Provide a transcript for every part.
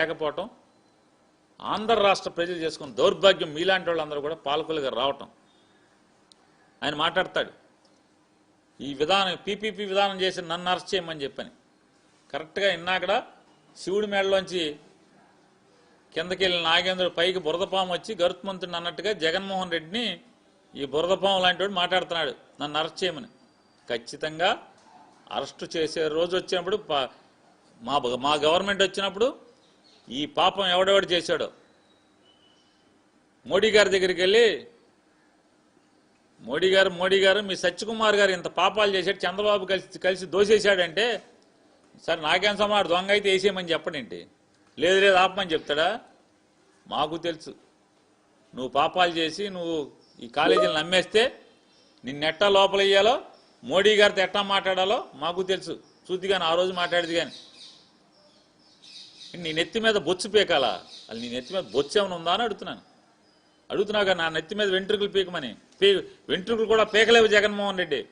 లేకపోవటం ఆంధ్ర రాష్ట్ర ప్రజలు చేసుకున్న దౌర్భాగ్యం మీలాంటి వాళ్ళందరూ కూడా పాలకులుగా రావటం. ఆయన మాట్లాడతాడు ఈ విధానం పీపీపీ విధానం చేసి నన్ను అరెస్ట్ చేయమని చెప్పని. కరెక్ట్గా ఇన్నాకడ శివుడి మేడలోంచి కిందకి వెళ్ళిన నాగేంద్రుడు పైకి బురదపాము వచ్చి గరుత్మంతుడు అన్నట్టుగా జగన్మోహన్ రెడ్డిని ఈ బురదపాము లాంటి వాడు మాట్లాడుతున్నాడు నన్ను అరెస్ట్ చేయమని. ఖచ్చితంగా అరెస్టు చేసే రోజు వచ్చినప్పుడు మా మా గవర్నమెంట్ వచ్చినప్పుడు ఈ పాపం ఎవడెవడు చేశాడో? మోడీ గారి దగ్గరికి వెళ్ళి మోడీ గారు మోడీ గారు మీ సత్యకుమార్ గారు ఇంత పాపాలు చేశాడు చంద్రబాబు కలిసి కలిసి దోసేశాడంటే సరే నాకేం సమాడు దొంగ అయితే వేసేయమని చెప్పడేంటి లేదు లేదు ఆపమని చెప్తాడా? మాకు తెలుసు. నువ్వు పాపాలు చేసి నువ్వు ఈ కాలేజీలు నమ్మేస్తే నిన్నెట్టా లోపల వేయాలో మోడీ గారితో ఎట్టా మాట్లాడాలో మాకు తెలుసు. చూద్ది కానీ ఆ రోజు మాట్లాడేది కానీ నీ నెత్తి మీద బొచ్చు పీకాలా? అది నీ నెత్తి మీద బొచ్చు ఏమైనా ఉందా అని అడుగుతున్నాను. అడుగుతున్నాగా నా నెత్తి మీద వెంట్రుకలు పీకమని. పీ వెంట్రుకలు కూడా పీకలేవు జగన్మోహన్ రెడ్డి.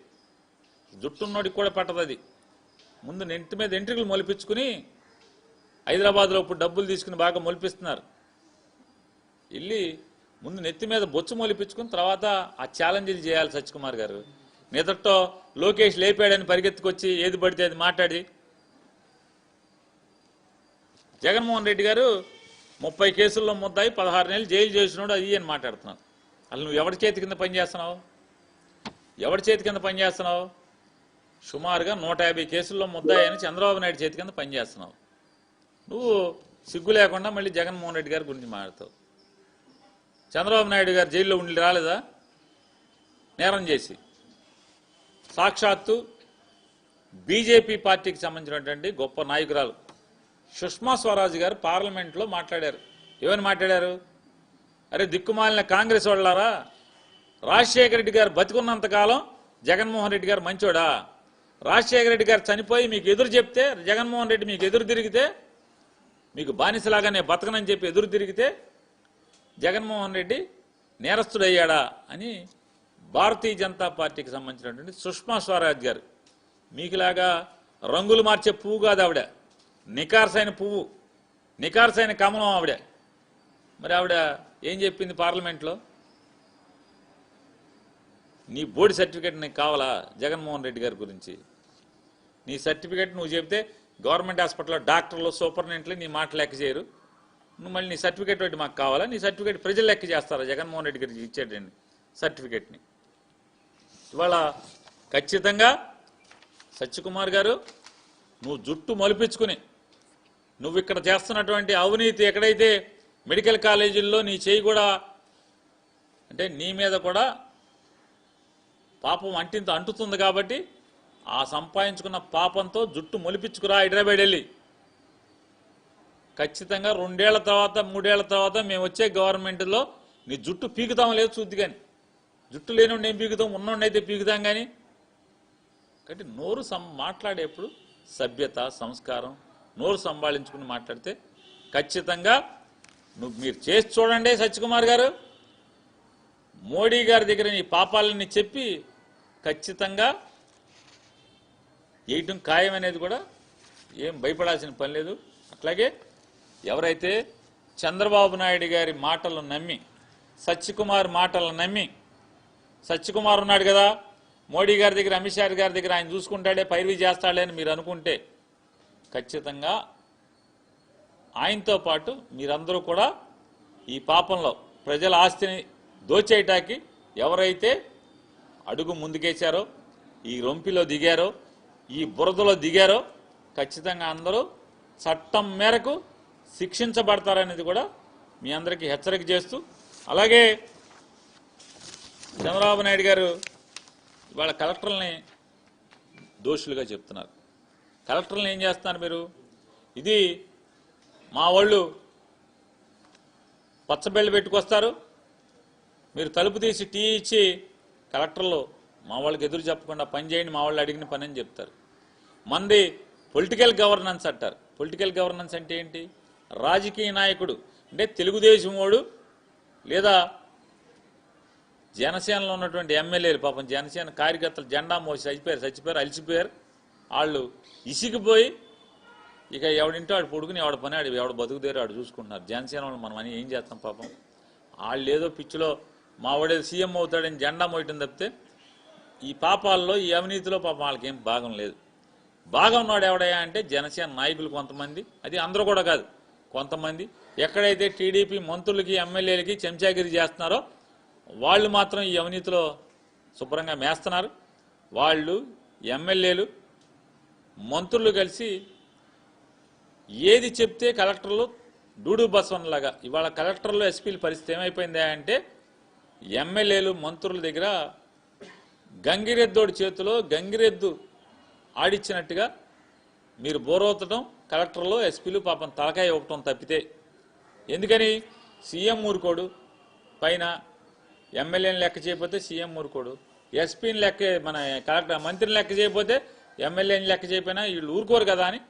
జుట్టున్నోడికి కూడా పట్టదు అది. ముందు నెత్తి మీద వెంట్రుకలు మొలిపించుకుని హైదరాబాద్లో ఇప్పుడు డబ్బులు తీసుకుని బాగా మొలిపిస్తున్నారు. వెళ్ళి ముందు నెత్తి మీద బొచ్చు మొలిపించుకుని తర్వాత ఆ ఛాలెంజ్లు చేయాలి సత్యకుమార్ గారు. నిదట్టో లోకేష్ లేపాడని పరిగెత్తుకొచ్చి ఏది పడితే అది మాట్లాడి జగన్మోహన్ రెడ్డి గారు ముప్పై కేసుల్లో ముద్దాయి పదహారు నెలలు జైలు చేసినోడు అది అని మాట్లాడుతున్నావు అసలు నువ్వు ఎవరి చేతి కింద పనిచేస్తున్నావు ఎవరి చేతి కింద పనిచేస్తున్నావు సుమారుగా నూట యాభై కేసుల్లో ముద్దాయని చంద్రబాబు నాయుడు చేతి కింద పనిచేస్తున్నావు నువ్వు సిగ్గు లేకుండా మళ్ళీ జగన్మోహన్ రెడ్డి గారి గురించి మాట్లాడతావు. చంద్రబాబు నాయుడు గారు జైల్లో ఉండి రాలేదా? నేరం చేసి. సాక్షాత్తు బీజేపీ పార్టీకి సంబంధించినటువంటి గొప్ప నాయకురాలు సుష్మా స్వరాజ్ గారు పార్లమెంట్లో మాట్లాడారు. ఏమని మాట్లాడారు? అరే దిక్కుమాలిన కాంగ్రెస్ వాళ్ళారా? రాజశేఖర రెడ్డి గారు బతికున్నంతకాలం జగన్మోహన్ రెడ్డి గారు మంచోడా? రాజశేఖర రెడ్డి గారు చనిపోయి మీకు ఎదురు చెప్తే జగన్మోహన్ రెడ్డి మీకు ఎదురు తిరిగితే మీకు బానిసలాగానే బతకనని చెప్పి ఎదురు తిరిగితే జగన్మోహన్ రెడ్డి నేరస్తుడయ్యాడా అని భారతీయ జనతా పార్టీకి సంబంధించినటువంటి సుష్మా స్వరాజ్ గారు మీకులాగా రంగులు మార్చే పువ్వు కాదు ఆవిడ. నికార్సైన పువ్వు. నికార్సైన కమలం ఆవిడ. మరి ఆవిడ ఏం చెప్పింది పార్లమెంట్లో? నీ బోర్డు సర్టిఫికేట్ నీకు కావాలా జగన్మోహన్ రెడ్డి గారి గురించి? నీ సర్టిఫికేట్ నువ్వు చెప్తే గవర్నమెంట్ హాస్పిటల్లో డాక్టర్లు సూపరింటెండెంట్లు నీ మాట లెక్క చేయరు. నువ్వు మళ్ళీ నీ సర్టిఫికేట్ ఒకటి మాకు కావాలా? నీ సర్టిఫికేట్ ప్రజలు లెక్క చేస్తారా? జగన్మోహన్ రెడ్డి గారికి ఇచ్చేటండి సర్టిఫికేట్ని. ఇవాళ ఖచ్చితంగా సత్యకుమార్ గారు నువ్వు జుట్టు మొలిపించుకుని నువ్వు ఇక్కడ చేస్తున్నటువంటి అవినీతి ఎక్కడైతే మెడికల్ కాలేజీల్లో నీ చేయి కూడా అంటే నీ మీద కూడా పాపం అంటింత అంటుతుంది కాబట్టి ఆ సంపాదించుకున్న పాపంతో జుట్టు మొలిపించుకురా హైదరాబాద్ వెళ్ళి. ఖచ్చితంగా రెండేళ్ళ తర్వాత మూడేళ్ళ తర్వాత మేము వచ్చే గవర్నమెంట్లో నీ జుట్టు పీకుతాం లేదు చూద్ది కానీ. జుట్టు లేని ఏం పీకుతాం? ఉన్నోండి పీకుతాం కానీ. కాబట్టి నోరు సం మాట్లాడేప్పుడు సభ్యత సంస్కారం నోరు సంభాళించుకుని మాట్లాడితే ఖచ్చితంగా నువ్వు మీరు చేసి చూడండి సత్యకుమార్ గారు. మోడీ గారి దగ్గర నీ పాపాలని చెప్పి ఖచ్చితంగా వేయటం ఖాయం అనేది కూడా ఏం భయపడాల్సిన పని లేదు. అట్లాగే ఎవరైతే చంద్రబాబు నాయుడు గారి మాటలు నమ్మి సత్యకుమార్ మాటలు నమ్మి సత్యకుమార్ ఉన్నాడు కదా మోడీ గారి దగ్గర అమిత్ షా గారి దగ్గర ఆయన చూసుకుంటాడే పైరువి చేస్తాడే అని మీరు అనుకుంటే ఖచ్చితంగా ఆయనతో పాటు మీరందరూ కూడా ఈ పాపంలో ప్రజల ఆస్తిని దోచేయటానికి ఎవరైతే అడుగు ముందుకేశారో ఈ రొంపిలో దిగారో ఈ బురదలో దిగారో ఖచ్చితంగా అందరూ చట్టం మేరకు శిక్షించబడతారనేది కూడా మీ అందరికీ హెచ్చరిక చేస్తూ అలాగే చంద్రబాబు నాయుడు గారు ఇవాళ కలెక్టర్లని దోషులుగా చెప్తున్నారు. కలెక్టర్లను ఏం చేస్తున్నారు మీరు? ఇది మా వాళ్ళు పచ్చబెళ్ళు పెట్టుకొస్తారు. మీరు తలుపు తీసి టీ ఇచ్చి కలెక్టర్లు మా వాళ్ళకి ఎదురు చెప్పకుండా పని చేయండి మా వాళ్ళు అడిగిన పని అని చెప్తారు. మంది పొలిటికల్ గవర్నెన్స్ అంటారు. పొలిటికల్ గవర్నెన్స్ అంటే ఏంటి? రాజకీయ నాయకుడు అంటే తెలుగుదేశం వాడు లేదా జనసేనలో ఉన్నటువంటి ఎమ్మెల్యేలు పాపం జనసేన కార్యకర్తలు జెండా మోసి చచ్చిపోయారు చచ్చిపోయారు అలిసిపోయారు. వాళ్ళు ఇసిగిపోయి ఇక ఎవడింటో ఆడు పొడుకుని ఎవడ పని ఆడు ఎవడ బతుకుదేరు ఆడు చూసుకుంటున్నారు. జనసేన వాళ్ళు మనం అని ఏం చేస్తాం పాపం? వాళ్ళు ఏదో పిచ్చిలో మా వాడే సీఎం అవుతాడని జెండా మోయటం తప్పితే ఈ పాపాల్లో ఈ అవినీతిలో పాపం వాళ్ళకి ఏం భాగం లేదు. భాగం ఉన్నాడు ఎవడయ్యా అంటే జనసేన నాయకులు కొంతమంది. అది అందరూ కూడా కాదు కొంతమంది. ఎక్కడైతే టీడీపీ మంత్రులకి ఎమ్మెల్యేలకి చెంచాగిరి చేస్తున్నారో వాళ్ళు మాత్రం ఈ అవినీతిలో శుభ్రంగా మేస్తున్నారు. వాళ్ళు ఎమ్మెల్యేలు మంత్రులు కలిసి ఏది చెప్తే కలెక్టర్లు డూడు బస్వన్లాగా ఇవాళ కలెక్టర్లు ఎస్పీల పరిస్థితి ఏమైపోయిందా అంటే ఎమ్మెల్యేలు మంత్రుల దగ్గర గంగిరెద్దోడి చేతిలో గంగిరెద్దు ఆడిచ్చినట్టుగా మీరు బోరవుతడం కలెక్టర్లు ఎస్పీలు పాపం తలకాయ ఇవ్వటం తప్పితే ఎందుకని? సీఎం ఊరుకోడు. పైన ఎమ్మెల్యేని లెక్క చేయకపోతే సీఎం ఊరుకోడు. ఎస్పీని లెక్క మన కలెక్టర్ మంత్రిని లెక్క చేయకపోతే ఎమ్మెల్యేని లెక్క చేయకపోయినా వీళ్ళు ఊరుకోరు కదా అని